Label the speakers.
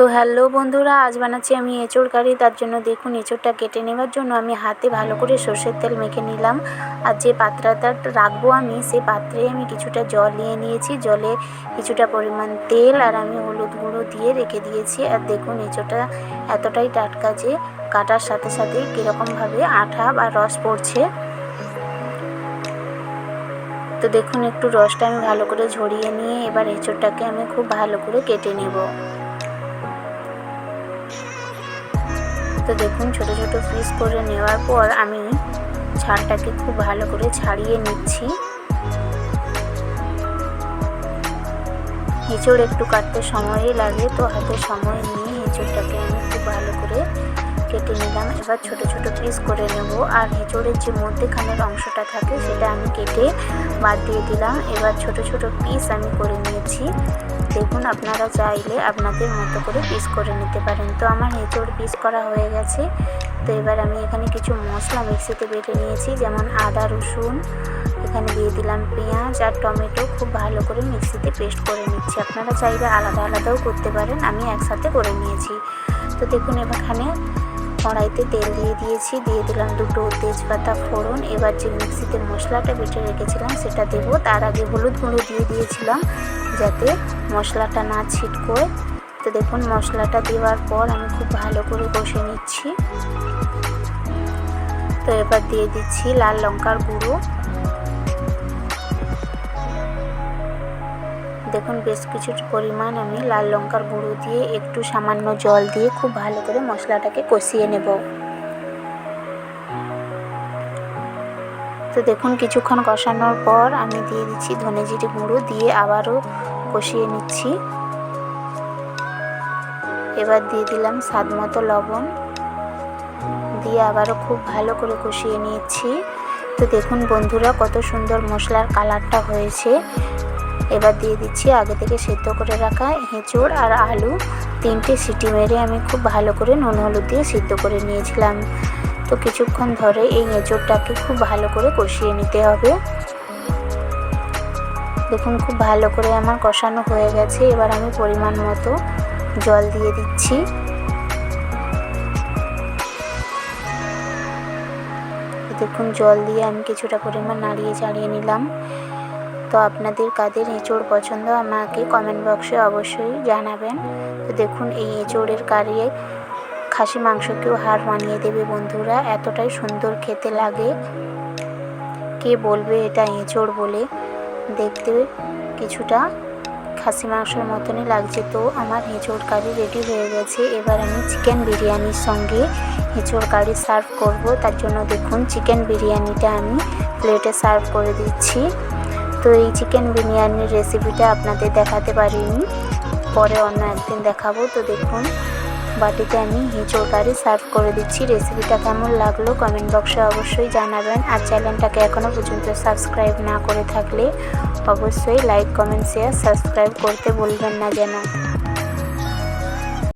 Speaker 1: তো হ্যালো বন্ধুরা, আজ বানাচ্ছি আমি এঁচোড় কারি। তার জন্য দেখুন, এঁচোড়টা কেটে নেওয়ার জন্য আমি হাতে ভালো করে সর্ষের তেল মেখে নিলাম। আর যে পাত্রটা রাখব আমি, সেই পাত্রে আমি কিছুটা জল নিয়ে নিয়েছি। জলে কিছুটা পরিমাণ তেল আর আমি হলুদ গুঁড়ো দিয়ে রেখে দিয়েছি। আর দেখুন, এঁচোড়টা এতটাই টাটকা যে কাটার সাথে সাথে কীরকমভাবে আঠা বা রস পড়ছে। তো দেখুন, একটু রসটা আমি ভালো করে ঝরিয়ে নিয়ে এবার এঁচোড়টাকে আমি খুব ভালো করে কেটে নেব। তো দেখুন, ছোট ছোট পিস করে নেওয়ার পর আমি ছালটাকে খুব ভালো করে ছাড়িয়ে নিচ্ছি। এঁচড় একটু কাটতে সময়ই লাগে, তো হাতে সময় নিয়ে এঁচড়টাকে আমি খুব ভালো করে কেটে নিলাম। এবার ছোট ছোট পিস করে নেব। আর এঁচড়ের যে মধ্যেখানের অংশটা থাকে, সেটা আমি কেটে বাদ দিয়ে দিলাম। এবার ছোট ছোট পিস আমি করে নিয়েছি। দেখুন, আপনারা চাইলে আপনাদের মতো করে পিস করে নিতে পারেন। তো আমার এঁচড় পিস করা হয়ে গেছে। তো এবার আমি এখানে কিছু মশলা মিক্সিতে বেটে নিয়েছি। যেমন আদা, রসুন, এখানে দিয়ে দিলাম পেঁয়াজ আর টমেটো। খুব ভালো করে মিক্সিতে পেস্ট করে নিচ্ছি। আপনারা চাইলে আলাদা আলাদাও করতে পারেন। আমি একসাথে করে নিয়েছি। তো দেখুন এবার এখানে কড়াইতে তেল দিয়ে দিয়েছি। দিয়ে দিলাম দুটো তেজপাতা ফোড়ন। এবার যে মিক্সিতে মশলাটা বেটে রেখেছিলাম, সেটা দেবো। তার আগে হলুদ গুঁড়ো দিয়ে দিয়েছিলাম, যাতে মশলাটা না ছিটকোয়। তো দেখুন, মশলাটা দেওয়ার পর আমি খুব ভালো করে কষে নিচ্ছি। তো এবার দিয়ে দিচ্ছি লাল লঙ্কার গুঁড়ো। দেখুন, বেশ কিছু পরিমাণ আমি লাল লঙ্কার গুঁড়ো দিয়ে একটু সামান্য জল দিয়ে খুব ভালো করে মশলাটাকে কষিয়ে নেব। তো দেখুন, কিছুক্ষণ কষানোর পর আমি দিয়ে দিচ্ছি ধনে জিরে গুঁড়ো দিয়ে আবারও কষিয়ে নিচ্ছি। এবার দিয়ে দিলাম স্বাদ মতো লবণ দিয়ে আবারও খুব ভালো করে কষিয়ে নিয়েছি তো দেখুন বন্ধুরা, কত সুন্দর মশলার কালারটা হয়েছে। এবার দিয়ে দিচ্ছি আগে থেকে সেদ্ধ করে রাখা এঁচড় আর আলু। তিনটে সিটি মেরে আমি খুব ভালো করে নুন, হলুদ দিয়ে সিদ্ধ করে নিয়েছিলাম। তো কিছুক্ষণ ধরে এই এঁচড়টাকে খুব ভালো করে কষিয়ে নিতে হবে। দেখুন, খুব ভালো করে আমার কষানো হয়ে গেছে। এবার আমি পরিমাণ মতো জল দিয়ে দিচ্ছি। দেখুন, জল দিয়ে আমি কিছুটা পরিমাণ নাড়িয়ে চাড়িয়ে নিলাম। তো আপনাদের কাদের এঁচোড় পছন্দ আমাকে কমেন্ট বক্সে অবশ্যই জানাবেন। তো দেখুন, এই এঁচোড়ের কারিয়ে খাসি মাংসকেও হার মানিয়ে দেবে বন্ধুরা। এতটাই সুন্দর খেতে লাগে। কে বলবে এটা এঁচোড় বলে? দেখতে কিছুটা খাসি মাংসের মতনই লাগছে। তো আমার এঁচোড় কারি রেডি হয়ে গেছে। এবার আমি চিকেন বিরিয়ানির সঙ্গে এঁচোড় কারি সার্ভ করব। তার জন্য দেখুন চিকেন বিরিয়ানিটা আমি প্লেটে সার্ভ করে দিচ্ছি। তো এই চিকেন বিরিয়ানির রেসিপিটা আপনাদের দেখাতে পারিনি। পরে অন্য একদিন দেখাবো, তো দেখুন। বাটিতে আমি হিঁচড় কারি সার্ভ করে দিচ্ছি। রেসিপিটা কেমন লাগল কমেন্ট বক্সে অবশ্যই জানাবেন। আর চ্যানেলটাকে এখনও পর্যন্ত সাবস্ক্রাইব না করে থাকলে অবশ্যই লাইক কমেন্ট শেয়ার সাবস্ক্রাইব করতে বলবেন না যেন।